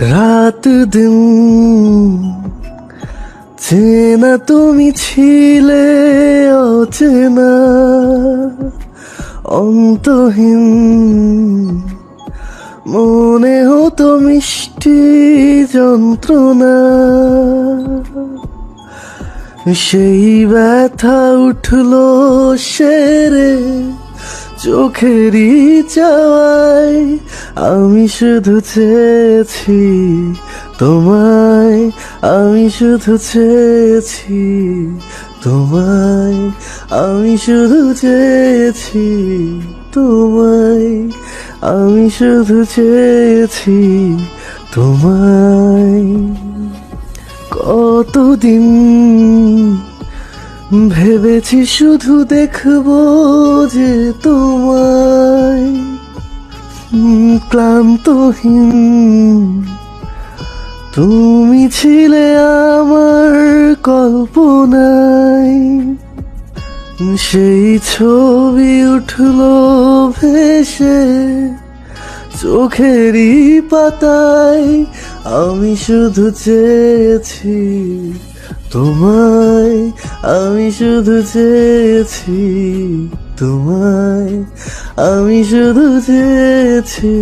রাত দিন। চেনা তুমি ছিলে, অচেনা, অন্তহীন। মনে হতো মিষ্টি যন্ত্রণা। সেই ব্যথা উঠল সেরে চোখেরই চাওয়ায় আমি শুধু চেয়েছি তোমায়, আমি শুধু চেয়েছি তোমায়, আমি শুধু চেয়েছি তোমায়, আমি শুধু চেয়েছি তোমায়। কতদিন ভেবেছি শুধু দেখব যে তোমায়। ক্লান্তহীন। তুমি ছিলে আমার কল্পনায়। সেই ছবি উঠল ভেসে। চোখেরই পাতায় আমি শুধু চেয়েছি তোমায় আমি শুধু চেয়েছি তোমায় আমি শুধু চেয়েছি